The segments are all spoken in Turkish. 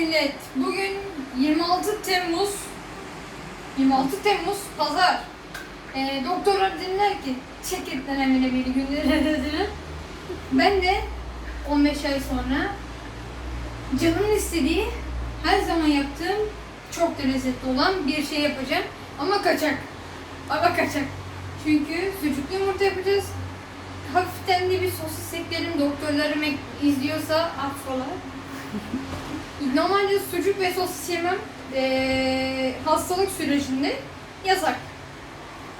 millet. Bugün 26 Temmuz. 26 Temmuz Pazar. Ee, doktorlar dediler ki çek et dönemine bir günleri dediler. Ben de 15 ay sonra canımın istediği her zaman yaptığım çok da lezzetli olan bir şey yapacağım. Ama kaçak. Ama kaçak. Çünkü sucuklu yumurta yapacağız. Hafiften de bir sosis eklerim. Doktorlarım izliyorsa affola. Normalde sucuk ve sosis yemem ee, hastalık sürecinde yasak.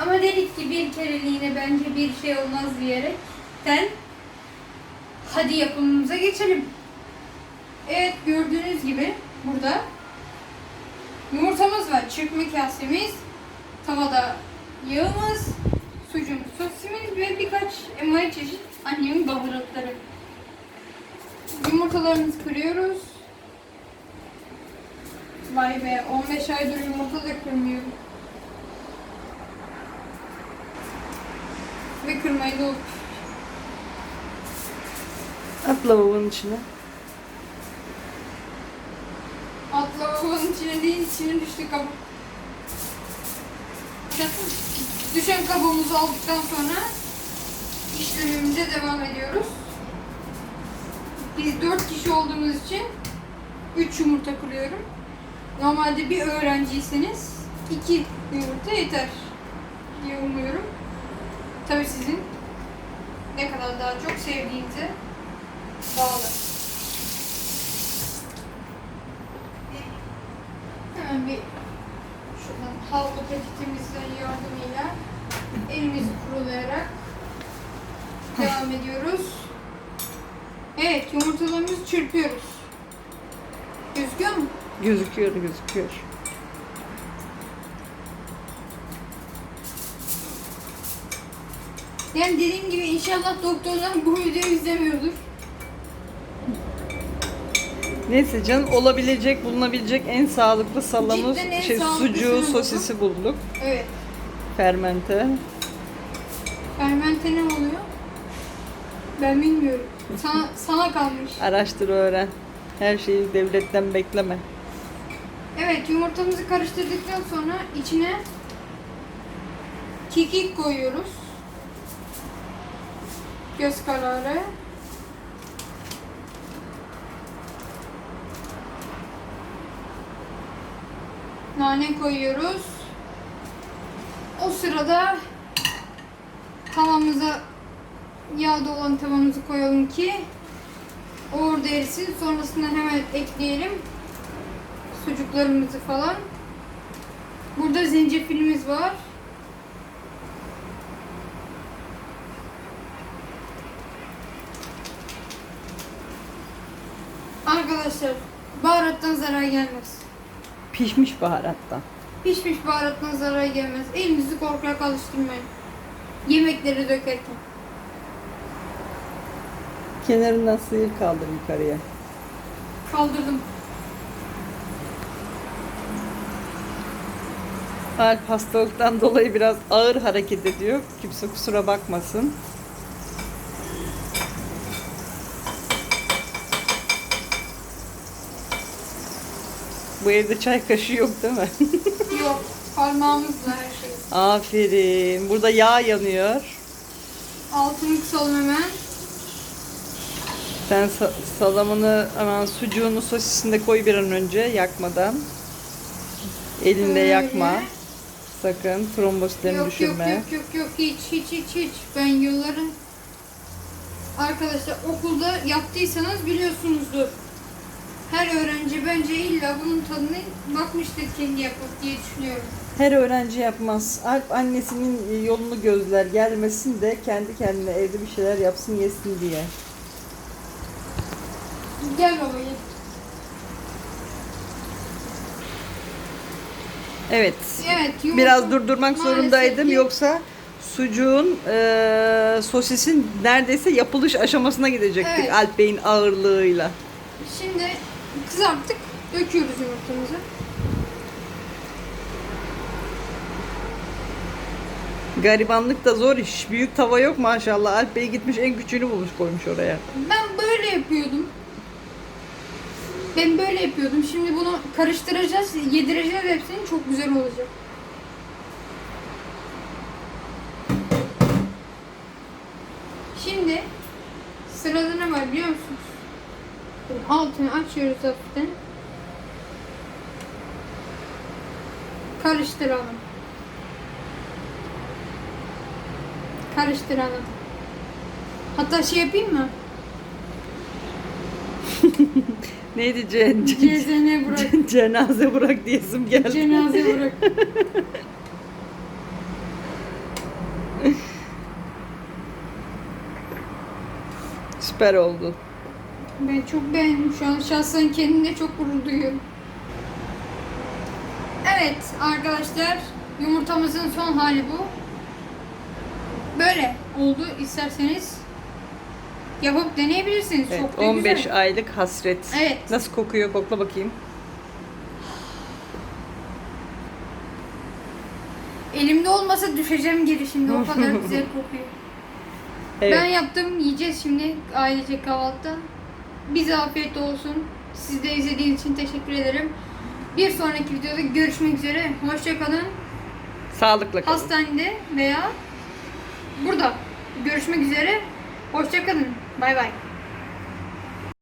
Ama dedik ki bir kereliğine bence bir şey olmaz diyerekten hadi yapımımıza geçelim. Evet gördüğünüz gibi burada yumurtamız var, çırpma kasemiz, tavada yağımız, sucuğumuz, sosisimiz ve birkaç envai çeşit annemin baharatları. Yumurtalarımızı kırıyoruz. Vay be 15 aydır yumurta da kırmıyorum. Ve kırmayı da At lavabonun içine. Atla kovanın içine değil içine düştü kabuk. Düşen kabuğumuzu aldıktan sonra işlemimize devam ediyoruz. Biz 4 kişi olduğumuz için 3 yumurta kırıyorum. Normalde bir öğrenciyseniz 2 yumurta yeter diye umuyorum. Tabii sizin ne kadar daha çok sevdiğinize bağlı. Hemen bir şuradan havlu peçetemizden yardımıyla elimizi kurulayarak devam ediyoruz. Evet yumurtalarımızı çırpıyoruz. Gözüküyor mu? Gözüküyor gözüküyor. Yani dediğim gibi inşallah doktorlar bu videoyu izlemiyordur. Neyse canım olabilecek, bulunabilecek en sağlıklı salamız, Cidden en şey, sağlıklısını sucuğu, buldum. sosisi bulduk. Evet. Fermente. Fermente ne oluyor? Ben bilmiyorum. Sana, sana kalmış. Araştır öğren. Her şeyi devletten bekleme. Evet yumurtamızı karıştırdıktan sonra içine kekik koyuyoruz. Göz kararı. Nane koyuyoruz. O sırada tavamıza yağda olan tavamızı koyalım ki o orada erisin. Sonrasında hemen ekleyelim sucuklarımızı falan. Burada zencefilimiz var. Arkadaşlar baharattan zarar gelmez. Pişmiş baharattan. Pişmiş baharattan zarar gelmez. Elinizi korkak alıştırmayın. Yemekleri dökerken. Kenarından sıyır kaldır yukarıya. Kaldırdım. Alp hastalıktan dolayı biraz ağır hareket ediyor. Kimse kusura bakmasın. Bu evde çay kaşığı yok değil mi? Yok. Parmağımızla her şey. Aferin. Burada yağ yanıyor. Altını kısalım hemen. Sen sa- salamını hemen sucuğunu sosisini de koy bir an önce yakmadan. Elinde Öyle. yakma. Sakın trombositlerini Yok yok düşürme. yok yok yok hiç hiç hiç hiç. Ben yılların arkadaşlar okulda yaptıysanız biliyorsunuzdur. Her öğrenci bence illa bunun tadını bakmıştır kendi yapıp diye düşünüyorum. Her öğrenci yapmaz. Alp annesinin yolunu gözler gelmesin de kendi kendine evde bir şeyler yapsın yesin diye. Gel babaya. Evet. Evet. yumurta- Biraz durdurmak maalesef zorundaydım ki- yoksa sucuğun eee, sosisin neredeyse yapılış aşamasına gidecektik Evet. Alp Bey'in ağırlığıyla. Şimdi kızarttık. Döküyoruz yumurtamızı. Garibanlık da zor iş. Büyük tava yok maşallah. Alp Bey gitmiş en küçüğünü bulmuş koymuş oraya. Ben böyle yapıyordum. Ben böyle yapıyordum. Şimdi bunu karıştıracağız, yedireceğiz hepsini. Çok güzel olacak. Şimdi sırada ne var biliyor musunuz? Altını açıyoruz hafiften. Karıştıralım. Karıştıralım. Hatta şey yapayım mı? Neydi ce- ce- Cezene bırak. cenaze bırak diyesim geldi. Cenaze bırak. Süper oldu. Ben çok beğendim şu an. Şahsen kendimle çok gurur duyuyorum. Evet arkadaşlar yumurtamızın son hali bu. Böyle oldu. İsterseniz yapıp deneyebilirsiniz. Evet, çok da 15 güzel. aylık hasret. Evet. Nasıl kokuyor? Kokla bakayım. Elimde olmasa düşeceğim geri şimdi. O kadar güzel kokuyor. Evet. Ben yaptım. Yiyeceğiz şimdi ailece kahvaltıda. Bize afiyet olsun. Siz de izlediğiniz için teşekkür ederim. Bir sonraki videoda görüşmek üzere. Hoşçakalın. Sağlıkla kalın. Hastanede veya burada. Görüşmek üzere. Hoşçakalın. Bye bye.